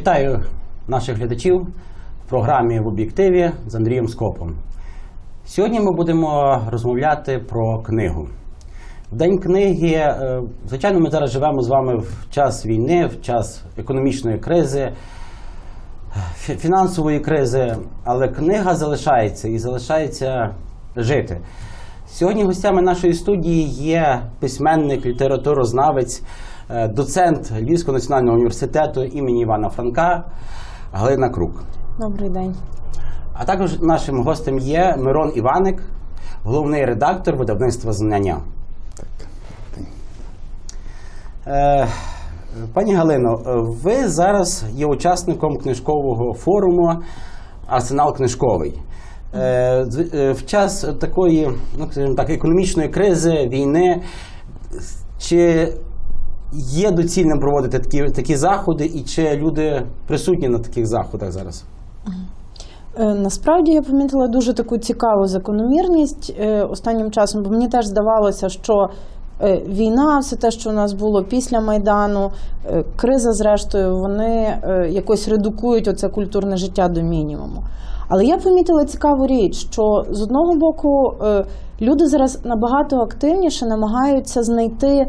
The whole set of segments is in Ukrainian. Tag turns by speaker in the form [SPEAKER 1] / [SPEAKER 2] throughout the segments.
[SPEAKER 1] Вітаю наших глядачів в програмі в об'єктиві з Андрієм Скопом. Сьогодні ми будемо розмовляти про книгу. В День книги, е, звичайно, ми зараз живемо з вами в час війни, в час економічної кризи, фінансової кризи, але книга залишається і залишається жити. Сьогодні гостями нашої студії є письменник, літературознавець, доцент Львівського національного університету імені Івана Франка Галина Крук.
[SPEAKER 2] Добрий день.
[SPEAKER 1] А також нашим гостем є Мирон Іваник, головний редактор видавництва знання. Е, пані Галино, е, ви зараз є учасником книжкового форуму Арсенал книжковий. Е, е, в час такої, ну скажімо так, економічної кризи, війни, чи є доцільним проводити такі, такі заходи, і чи люди присутні на таких заходах зараз?
[SPEAKER 2] Е, Насправді я помітила дуже таку цікаву закономірність е, останнім часом, бо мені теж здавалося, що е, війна, все те, що у нас було після Майдану, криза, зрештою, вони якось редукують оце культурне життя до мінімуму. Але я помітила цікаву річ, що з одного боку люди зараз набагато активніше намагаються знайти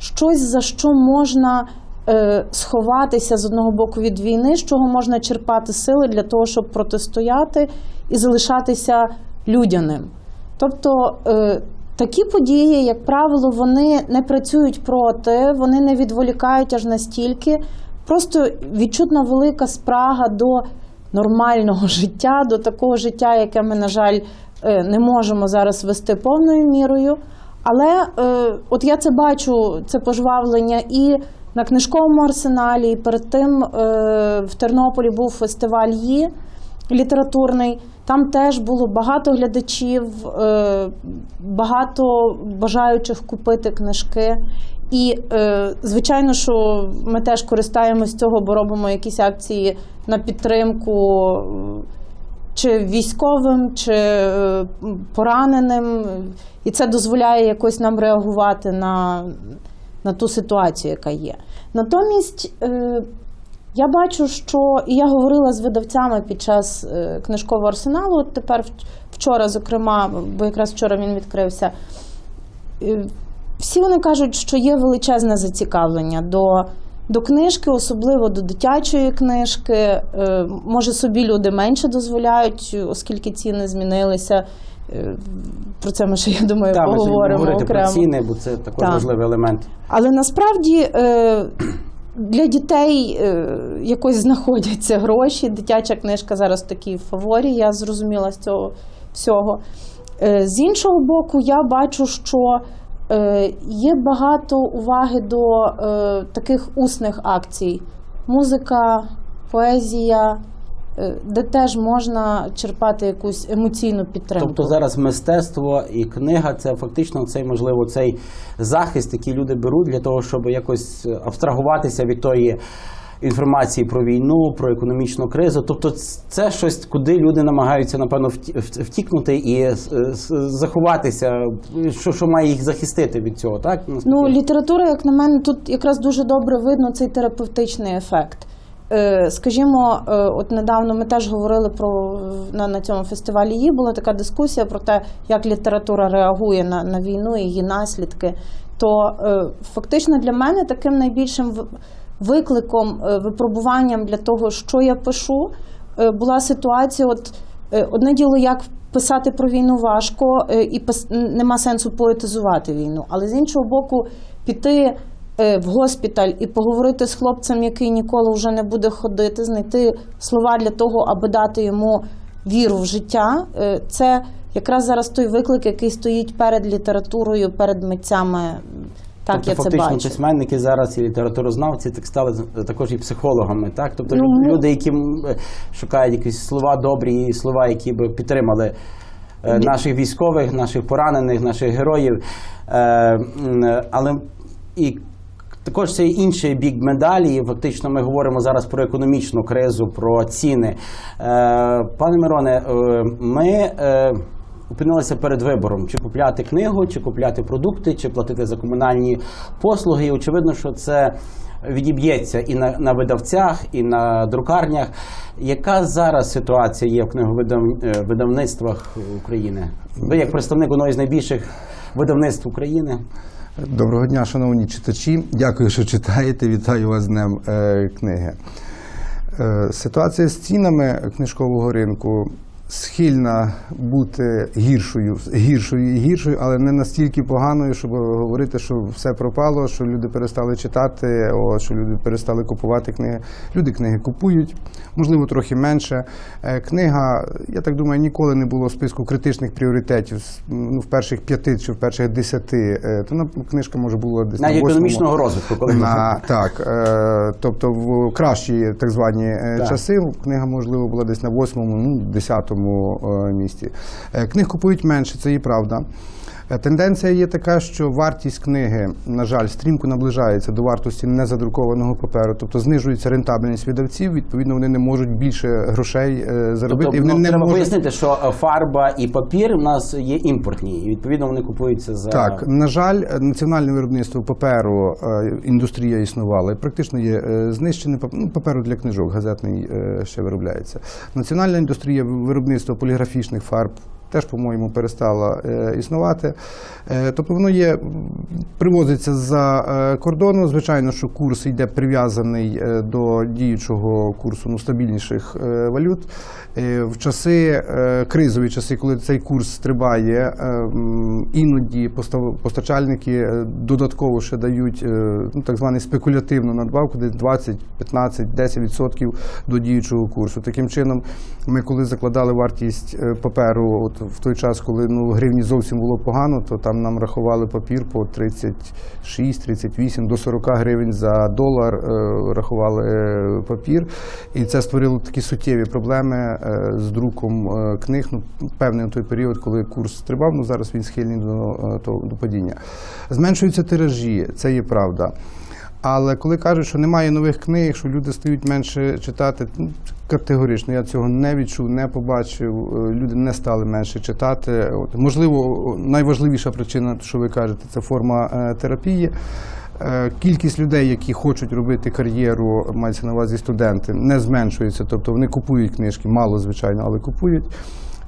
[SPEAKER 2] щось, за що можна е, сховатися з одного боку від війни, з чого можна черпати сили для того, щоб протистояти і залишатися людяним. Тобто е, такі події, як правило, вони не працюють проти, вони не відволікають аж настільки. Просто відчутна велика спрага до нормального життя, до такого життя, яке ми, на жаль, е, не можемо зараз вести повною мірою. Але е, от я це бачу, це пожвавлення і на книжковому арсеналі, і перед тим е, в Тернополі був фестиваль «Ї» літературний. Там теж було багато глядачів, е, багато бажаючих купити книжки. І, е, звичайно, що ми теж користаємось цього, бо робимо якісь акції на підтримку чи військовим, чи е, пораненим. І це дозволяє якось нам реагувати на, на ту ситуацію, яка є. Натомість е, я бачу, що і я говорила з видавцями під час е, книжкового арсеналу. От тепер вчора, зокрема, бо якраз вчора він відкрився. Всі вони кажуть, що є величезне зацікавлення до, до книжки, особливо до дитячої книжки. Е, Може, собі люди менше дозволяють, оскільки ціни змінилися. Е, Про це ми ще, я думаю,
[SPEAKER 1] ми сьогодні
[SPEAKER 2] поговоримо
[SPEAKER 1] говорити
[SPEAKER 2] окремо.
[SPEAKER 1] про ціни, бо це також
[SPEAKER 2] Так.
[SPEAKER 1] важливий елемент.
[SPEAKER 2] Але насправді е, для дітей якось знаходяться гроші. Дитяча книжка зараз в фаворі, я зрозуміла з цього всього. З іншого боку, я бачу, що є багато уваги до е, таких усних акцій: музика, поезія, е, де теж можна черпати якусь емоційну підтримку.
[SPEAKER 1] Тобто зараз мистецтво і книга це фактично цей, можливо, цей захист, який люди беруть для того, щоб якось абстрагуватися від тої інформації про війну, про економічну кризу. Тобто, це щось, куди люди намагаються, напевно, втікнути і е, заховатися, що, що має їх захистити від цього, так?
[SPEAKER 2] Ну, література, як на мене, тут якраз дуже добре видно цей терапевтичний ефект. Е, Скажімо, е, от недавно ми теж говорили про на, на цьому фестивалі її була така дискусія про те, як література реагує на, на війну і її наслідки. То е, фактично для мене таким найбільшим викликом, е, випробуванням для того, що я пишу, е, була ситуація. От е, одне діло, як писати про війну важко, і нема сенсу поетизувати війну. Але з іншого боку, піти в госпіталь і поговорити з хлопцем, який ніколи вже не буде ходити, знайти слова для того, аби дати йому віру в життя. Це якраз зараз той виклик, який стоїть перед літературою, перед митцями. Так,
[SPEAKER 1] тобто,
[SPEAKER 2] я це
[SPEAKER 1] фактично, письменники зараз і літературознавці так стали також і психологами, так? Тобто
[SPEAKER 2] Ну,
[SPEAKER 1] люди, які е, шукають якісь слова добрі, і слова, які би підтримали е, наших військових, наших поранених, наших героїв. Е, Але і також це інший бік медалі. І Фактично, ми говоримо зараз про економічну кризу, про ціни. Пане Мироне, ми. Е, Опинилися перед вибором, чи купляти книгу, чи купляти продукти, чи платити за комунальні послуги. І очевидно, що це відіб'ється і на, на видавцях, і на друкарнях. Яка зараз ситуація є в книговидавництвах України? Ви як представник одного з найбільших видавництв України?
[SPEAKER 3] Доброго дня, шановні читачі. Дякую, що читаєте. Вітаю вас з Днем е, книги. Е, ситуація з цінами книжкового ринку схильна бути гіршою, гіршою і гіршою, але не настільки поганою, щоб говорити, що все пропало, що люди перестали читати, о, що люди перестали купувати книги. Люди книги купують, можливо, трохи менше. Е, Книга, я так думаю, ніколи не було в списку критичних пріоритетів ну, в перших п'яти чи в перших десяти. Е, То на- книжка може була десь
[SPEAKER 1] Навіть
[SPEAKER 3] на восьмому.
[SPEAKER 1] економічного розвитку, коли
[SPEAKER 3] На, так, е, тобто в кращі так звані
[SPEAKER 1] Так.
[SPEAKER 3] часи книга, можливо, була десь на восьмому, ну, десятому е, місці. Е, Книг купують менше, це і правда. Е, Тенденція є така, що вартість книги, на жаль, стрімко наближається до вартості незадрукованого паперу, тобто знижується рентабельність видавців, відповідно, вони не можуть більше грошей е, заробити.
[SPEAKER 1] Тобто,
[SPEAKER 3] і вони
[SPEAKER 1] ну,
[SPEAKER 3] не
[SPEAKER 1] треба
[SPEAKER 3] можуть...
[SPEAKER 1] пояснити, що е, фарба і папір в нас є імпортні, і відповідно вони купуються за
[SPEAKER 3] Так, на жаль, національне виробництво паперу, індустрія існувала і практично є знищене ну, паперу для книжок, газетний ще виробляється. Національна індустрія виробництва поліграфічних фарб. Теж, по-моєму, перестала е, існувати. Е, тобто воно є, привозиться за е, кордону. Звичайно, що курс йде прив'язаний до діючого курсу ну, стабільніших валют. В часи, кризові часи, коли цей курс стрибає, іноді постачальники додатково ще дають ну, так званий спекулятивну надбавку, десь 20, 15, 10% до діючого курсу. Таким чином, ми коли закладали вартість паперу, от в той час, коли ну, гривні зовсім було погано, то там нам рахували папір по 36, 38 до 40 гривень за долар е, рахували е, папір. І це створило такі суттєві проблеми е, з друком е, книг. Ну, певний той період, коли курс стрибав, ну зараз він схильний до, е, до падіння. Зменшуються тиражі, це є правда. Але коли кажуть, що немає нових книг, що люди стають менше читати, ну, категорично я цього не відчув, не побачив. Е, Люди не стали менше читати. От, можливо, найважливіша причина, що ви кажете, це форма е, терапії. Е, Кількість людей, які хочуть робити кар'єру, мається на увазі студенти, не зменшується. Тобто вони купують книжки, мало звичайно, але купують.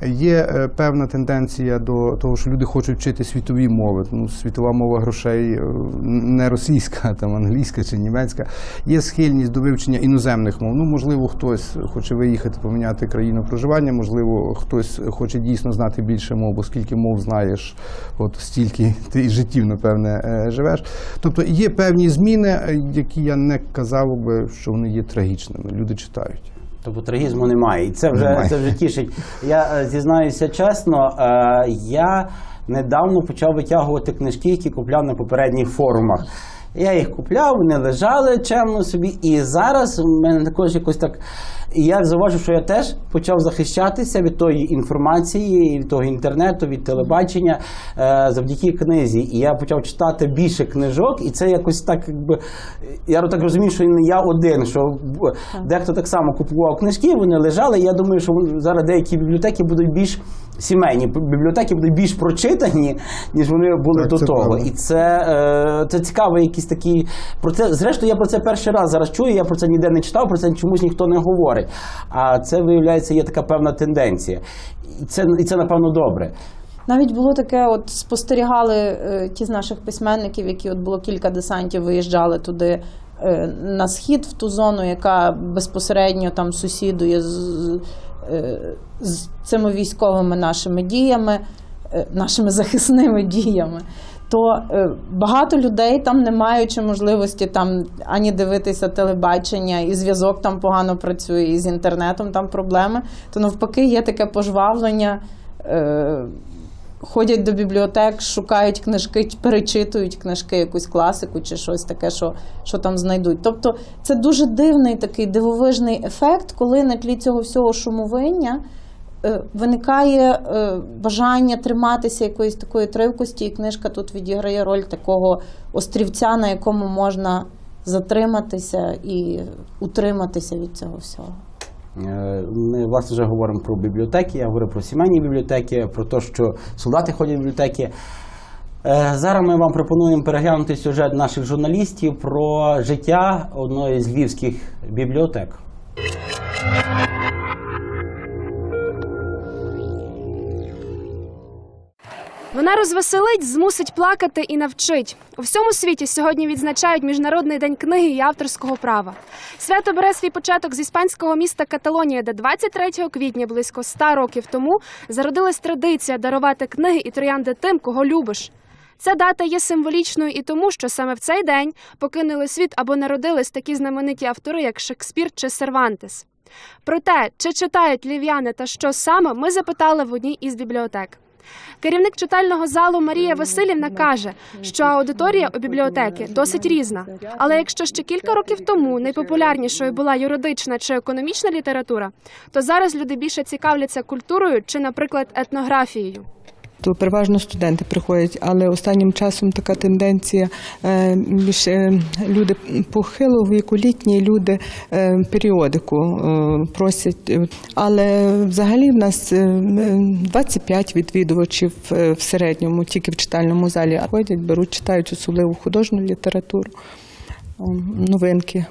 [SPEAKER 3] Є е, певна тенденція до того, що люди хочуть вчити світові мови. Ну, світова мова грошей е, не російська, там англійська чи німецька. Є схильність до вивчення іноземних мов. Ну, можливо, хтось хоче виїхати, поміняти країну проживання, можливо, хтось хоче дійсно знати більше мов, бо скільки мов знаєш, от стільки ти життів, напевне, е, живеш. Тобто є певні зміни, які я не казав би, що вони є трагічними. Люди читають.
[SPEAKER 1] Тобто трагізму немає. І це вже,
[SPEAKER 3] Немає.
[SPEAKER 1] це вже тішить. Я е, зізнаюся чесно, е, я недавно почав витягувати книжки, які купляв на попередніх форумах. Я їх купляв, вони лежали чемно собі. І зараз в мене також якось так. І я зауважив, що я теж почав захищатися від тої інформації, від того інтернету, від телебачення е, завдяки книзі. І я почав читати більше книжок, і це якось так, якби я так розумію, що не я один, що дехто так само купував книжки, вони лежали. І я думаю, що зараз деякі бібліотеки будуть більш сімейні, бібліотеки будуть більш прочитані, ніж вони були
[SPEAKER 3] Так,
[SPEAKER 1] до того.
[SPEAKER 3] правда.
[SPEAKER 1] І це, е, це цікавий якийсь такий. Про це, зрештою, я про це перший раз зараз чую, я про це ніде не читав, про це чомусь ніхто не говорить. А це, виявляється, є така певна тенденція. І це, і це напевно, добре.
[SPEAKER 2] Навіть було таке, от спостерігали е, ті з наших письменників, які от було кілька десантів, виїжджали туди е, на схід, в ту зону, яка безпосередньо там сусідує з, з, е, цими військовими нашими діями, е, нашими захисними діями. То е, багато людей там не маючи можливості там ані дивитися телебачення, і зв'язок там погано працює, і з інтернетом там проблеми, то навпаки є таке пожвавлення. Ходять до бібліотек, шукають книжки, перечитують книжки, якусь класику чи щось таке, що, що там знайдуть. Тобто це дуже дивний такий дивовижний ефект, коли на тлі цього всього шумовиння е, виникає е, бажання триматися якоїсь такої тривкості, і книжка тут відіграє роль такого острівця, на якому можна затриматися і утриматися від цього всього.
[SPEAKER 1] Е, Ми власне вже говоримо про бібліотеки. Я говорю про сімейні бібліотеки, про те, що солдати ходять в бібліотеки. Е, Зараз ми вам пропонуємо переглянути сюжет наших журналістів про життя одної з львівських бібліотек.
[SPEAKER 4] Вона розвеселить, змусить плакати і навчить. У всьому світі сьогодні відзначають Міжнародний день книги і авторського права. Свято бере свій початок з іспанського міста Каталонія, де 23 квітня, близько 100 років тому, зародилась традиція дарувати книги і троянди тим, кого любиш. Ця дата є символічною і тому, що саме в цей день покинули світ або народились такі знамениті автори, як Шекспір чи Сервантес. Про те, чи читають львів'яни та що саме, ми запитали в одній із бібліотек. Керівник читального залу Марія Васильівна каже, що аудиторія у бібліотеки досить різна. Але якщо ще кілька років тому найпопулярнішою була юридична чи економічна література, то зараз люди більше цікавляться культурою чи, наприклад, етнографією.
[SPEAKER 5] То переважно студенти приходять, але останнім часом така тенденція е, е, люди похилого віку, літні люди е, періодику просять. Але взагалі в нас е, 25 відвідувачів в середньому, тільки в читальному залі ходять, беруть, читають особливу художню літературу, е, новинки.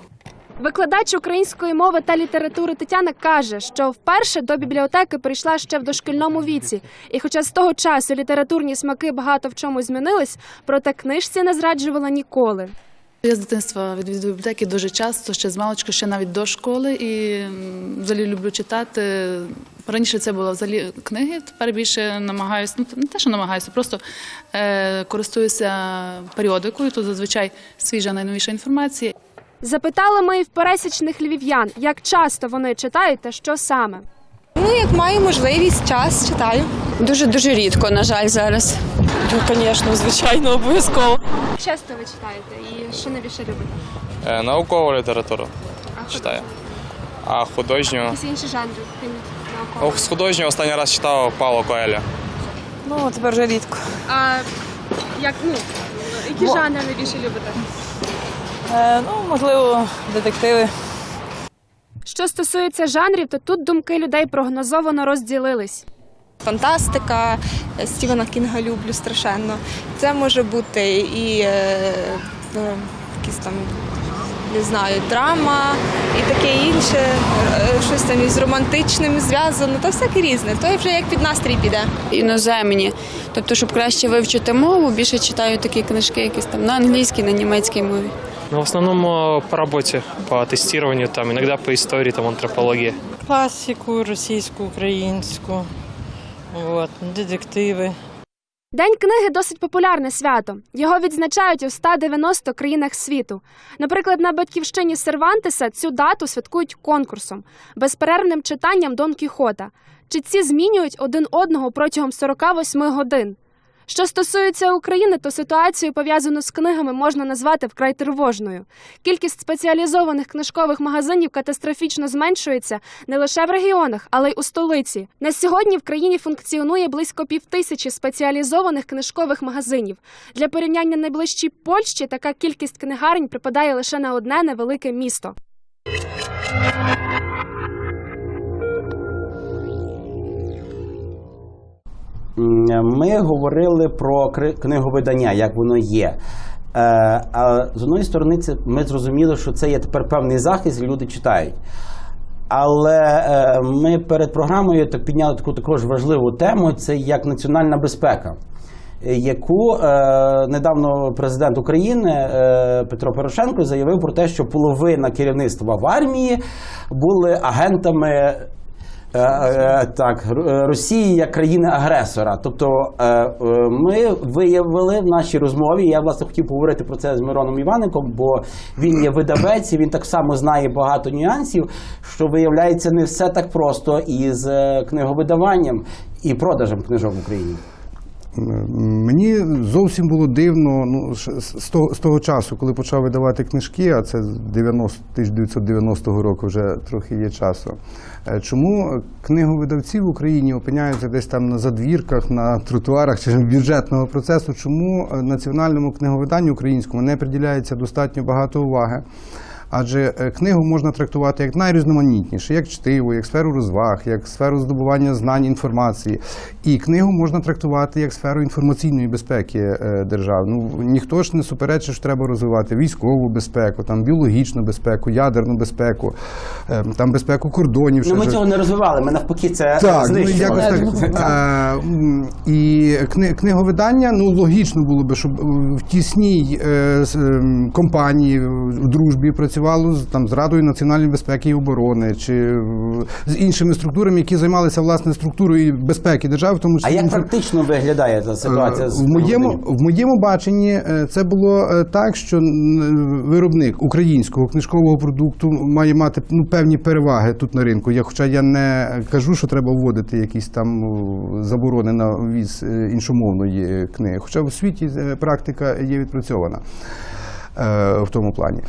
[SPEAKER 4] Викладач української мови та літератури Тетяна каже, що вперше до бібліотеки прийшла ще в дошкільному віці, і хоча з того часу літературні смаки багато в чому змінились, проте книжці не зраджувала ніколи.
[SPEAKER 6] Я з дитинства відвідую бібліотеки дуже часто, ще з маличку, ще навіть до школи. І взагалі люблю читати. Раніше це було взагалі книги, тепер більше намагаюся, ну не те, що намагаюся, просто е, користуюся періодикою. Тут зазвичай свіжа найновіша інформація.
[SPEAKER 4] Запитали ми і в пересічних львів'ян, як часто вони читають та що саме.
[SPEAKER 7] Ну, як маю можливість, час читаю.
[SPEAKER 8] Дуже дуже рідко, на жаль, зараз.
[SPEAKER 7] Ну, звісно, звичайно, обов'язково.
[SPEAKER 4] Часто ви читаєте і що найбільше любите?
[SPEAKER 9] Е, Наукову літературу читаю. А художню.
[SPEAKER 4] Якісь інші жанри, крім
[SPEAKER 9] Ох, з художнього останній раз читав Павло Коеля.
[SPEAKER 7] Ну, тепер вже рідко.
[SPEAKER 4] А як ну які жанри найбільше любите?
[SPEAKER 7] Е, ну, можливо, детективи.
[SPEAKER 4] Що стосується жанрів, то тут думки людей прогнозовано розділились.
[SPEAKER 7] Фантастика, е, Стівена Кінга люблю страшенно. Це може бути і е, е, якісь там, не знаю, драма і таке інше, щось там із романтичним зв'язано, та всяке різне. То вже як під настрій піде.
[SPEAKER 8] Іноземні. Тобто, щоб краще вивчити мову, більше читаю такі книжки, якісь там на англійській, на німецькій мові.
[SPEAKER 10] Ну, в основном э, по работе, по тестированию, там, иногда по истории, там, антропологии.
[SPEAKER 11] класику російську, українську, от, детективи.
[SPEAKER 4] День книги досить популярне свято. Його відзначають у 190 країнах світу. Наприклад, на батьківщині Сервантеса цю дату святкують конкурсом, безперервним читанням Дон Кіхота. Читці змінюють один одного протягом 48 годин. Що стосується України, то ситуацію пов'язану з книгами можна назвати вкрай тривожною. Кількість спеціалізованих книжкових магазинів катастрофічно зменшується не лише в регіонах, але й у столиці. На сьогодні в країні функціонує близько півтисячі спеціалізованих книжкових магазинів. Для порівняння найближчій Польщі така кількість книгарень припадає лише на одне невелике місто.
[SPEAKER 1] Ми говорили про книговидання, як воно є. Е, А з одної сторони, це ми зрозуміли, що це є тепер певний захист, люди читають. Але е, ми перед програмою так підняли таку також важливу тему: це як національна безпека, яку е, недавно президент України Петро Порошенко заявив про те, що половина керівництва в армії були агентами. Е, е, Так, е, Росії як країни-агресора. Тобто ми виявили в нашій розмові. Я власне хотів поговорити про це з Мироном Іваником, бо він є видавець, і він так само знає багато нюансів, що виявляється не все так просто із книговидаванням і продажем книжок в Україні.
[SPEAKER 3] Мені зовсім було дивно ну, з, того, з того часу, коли почав видавати книжки, а це з 90, 1990 року вже трохи є часу. е, Чому книговидавці в Україні опиняються десь там на задвірках, на тротуарах чи бюджетного процесу? Чому е, національному книговиданню українському не приділяється достатньо багато уваги? Адже е, книгу можна трактувати як найрізноманітніше, як чтиво, як сферу розваг, як сферу здобування знань інформації. І книгу можна трактувати як сферу інформаційної безпеки е, держави. Ну ніхто ж не суперечить, що треба розвивати військову безпеку, там біологічну безпеку, ядерну безпеку, е, там безпеку кордонів.
[SPEAKER 1] Ну, ми
[SPEAKER 3] ж-
[SPEAKER 1] цього не розвивали, ми навпаки це
[SPEAKER 3] так, ну, якось так. Е, і кни, книговидання, ну логічно було би, щоб в тісній ем, компанії в дружбі працювало з там з Радою національної безпеки і оборони, чи е, з іншими структурами, які займалися власне структурою безпеки держави, в тому
[SPEAKER 1] А як практично виглядає ця ситуація?
[SPEAKER 3] Е,
[SPEAKER 1] з
[SPEAKER 3] в моєму, в моєму баченні е, це було е, так, що виробник українського книжкового продукту має мати ну, певні переваги тут на ринку. Я, хоча я не кажу, що треба вводити якісь там заборони на ввіз е, іншомовної е, книги. Хоча в світі е, практика є відпрацьована е, в тому плані.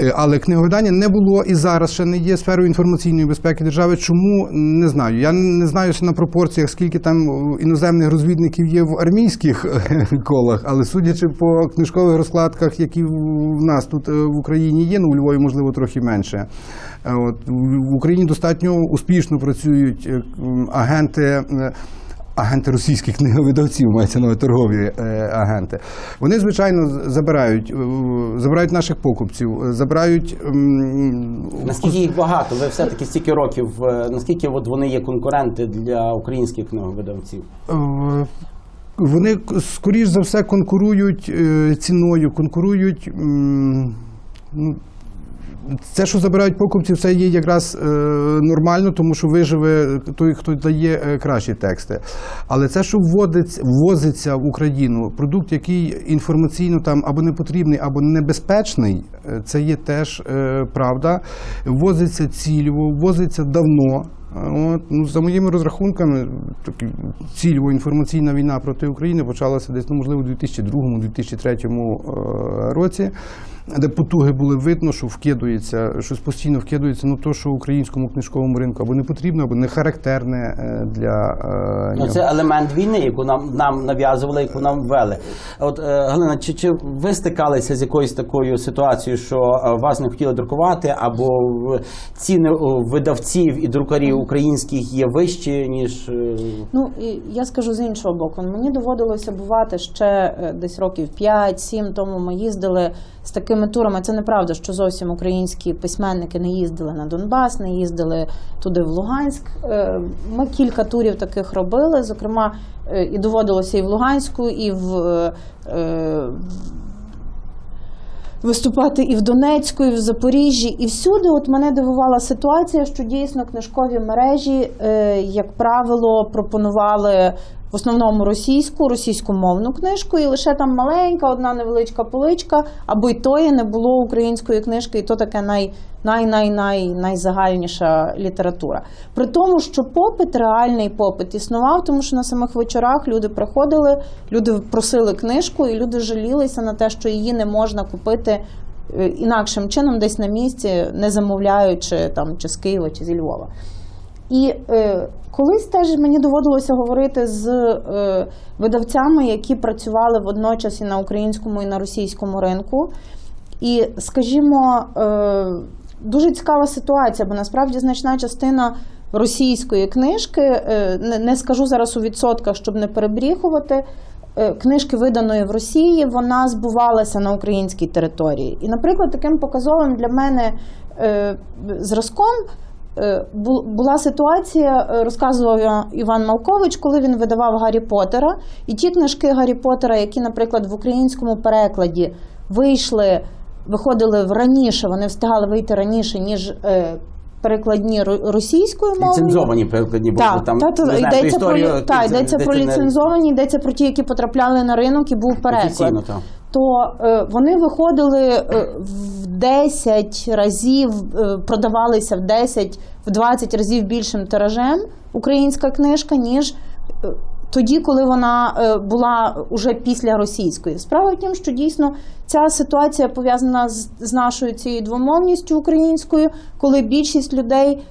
[SPEAKER 3] Е, Але книговидання не було і зараз ще не є сферою інформаційної безпеки держави. Чому не знаю? Я не знаю на пропорціях, скільки там іноземних розвідників є в армійських е, колах, але судячи по книжкових розкладках, які в нас тут е, в Україні є, ну у Львові можливо трохи менше. От в Україні достатньо успішно працюють агенти. Агенти російських книговидавців, мається на торгові е, агенти. Вони, звичайно, забирають, е, забирають наших покупців, е, забирають
[SPEAKER 1] Наскільки їх багато? Ви все-таки стільки років, наскільки от вони є конкуренти для українських книговидавців?
[SPEAKER 3] Вони скоріш за все конкурують ціною, конкурують. Це, що забирають покупців, це є якраз е, нормально, тому що виживе той, хто дає е, кращі тексти. Але це, що вводиться, ввозиться в Україну, продукт, який інформаційно там або не потрібний, або небезпечний, е, це є теж е, правда. Ввозиться цільово, ввозиться давно. От, ну, за моїми розрахунками, такі, цільово інформаційна війна проти України почалася десь, ну, можливо, у 2002-2003 е, році, де потуги були видно, що вкидується, щось постійно вкидується, ну то, що українському книжковому ринку або не потрібно, або не характерне е, для е,
[SPEAKER 1] Ну,
[SPEAKER 3] нього.
[SPEAKER 1] це елемент війни, яку нам, нам нав'язували, яку нам ввели. От, е, Галина, чи, чи ви стикалися з якоюсь такою ситуацією, що вас не хотіли друкувати, або в- ціни видавців і друкарів українських є вищі, ніж.
[SPEAKER 2] Ну і я скажу з іншого боку, мені доводилося бувати ще десь років 5-7 тому. Ми їздили з такими турами. Це неправда, що зовсім українські письменники не їздили на Донбас, не їздили туди в Луганськ. Е, Ми кілька турів таких робили. Зокрема, е, і доводилося і в Луганську, і в. е, е, виступати і в Донецьку, і в Запоріжжі, і всюди. От мене дивувала ситуація, що дійсно книжкові мережі, як правило, пропонували в основному російську, російськомовну книжку, і лише там маленька, одна невеличка поличка, або й тої не було української книжки, і то таке най, най, най, най, найзагальніша література. При тому, що попит, реальний попит існував, тому що на самих вечорах люди приходили, люди просили книжку, і люди жалілися на те, що її не можна купити е, інакшим чином, десь на місці, не замовляючи там чи з Києва, чи зі Львова. І е, колись теж мені доводилося говорити з е, видавцями, які працювали водночас і на українському, і на російському ринку. І, скажімо, е, дуже цікава ситуація, бо насправді значна частина російської книжки, е, не, не скажу зараз у відсотках, щоб не перебріхувати. е, Книжки, виданої в Росії, вона збувалася на українській території. І, наприклад, таким показовим для мене е, зразком була ситуація, е, розказував Іван Малкович, коли він видавав Гаррі Поттера. І ті книжки Гаррі Поттера, які, наприклад, в українському перекладі вийшли, виходили раніше, вони встигали вийти раніше, ніж е, перекладні ро- російською мовою.
[SPEAKER 1] Ліцензовані перекладні, бо
[SPEAKER 2] Так,
[SPEAKER 1] там
[SPEAKER 2] та, та,
[SPEAKER 1] не знаю, про
[SPEAKER 2] йдеться,
[SPEAKER 1] історію,
[SPEAKER 2] про, та, йдеться про ліцензовані, йдеться про ті, які потрапляли на ринок і був переклад. То е, вони виходили е, в 10 разів, е, продавалися в 10, в 20 разів більшим тиражем українська книжка, ніж тоді, коли вона була уже після російської. Справа в тім, що дійсно ця ситуація пов'язана з, нашою цією двомовністю українською, коли більшість людей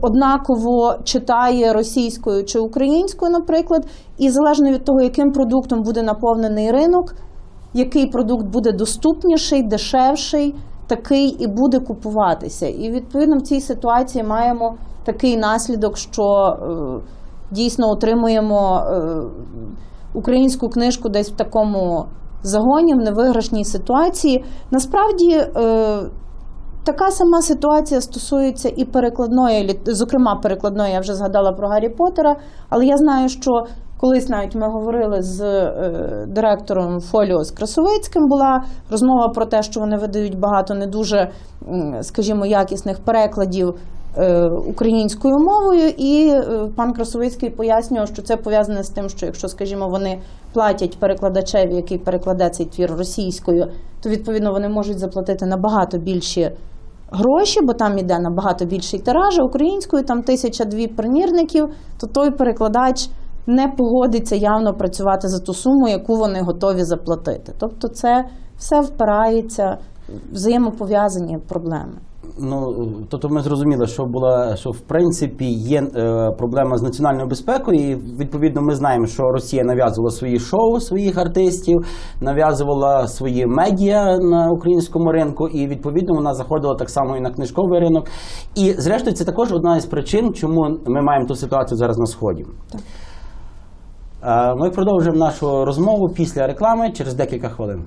[SPEAKER 2] однаково читає російською чи українською, наприклад, і залежно від того, яким продуктом буде наповнений ринок, який продукт буде доступніший, дешевший. такий і буде купуватися. І відповідно в цій ситуації маємо такий наслідок, що е, дійсно отримуємо е, українську книжку десь в такому загоні, в невиграшній ситуації. Насправді. Е, Така сама ситуація стосується і перекладної, зокрема перекладної, я вже згадала про Гаррі Поттера, але я знаю, що колись навіть ми говорили з е, директором Фоліо з Красовицьким, була розмова про те, що вони видають багато не дуже, скажімо, якісних перекладів е, українською мовою, і е, пан Красовицький пояснював, що це пов'язане з тим, що якщо, скажімо, вони платять перекладачеві, який перекладе цей твір російською, то відповідно вони можуть заплатити набагато більші гроші, бо там іде набагато більший тираж, а українською там тисяча-дві примірників, то той перекладач не погодиться явно працювати за ту суму, яку вони готові заплатити. Тобто це все впирається в взаємопов'язані проблеми.
[SPEAKER 1] Ну, тобто ми зрозуміли, що була, що в принципі є е, проблема з національною безпекою, і відповідно ми знаємо, що Росія нав'язувала свої шоу своїх артистів, нав'язувала свої медіа на українському ринку, і відповідно вона заходила так само і на книжковий ринок. І зрештою, це також одна із причин, чому ми маємо ту ситуацію зараз на сході. Е, Ми продовжуємо нашу розмову після реклами через декілька хвилин.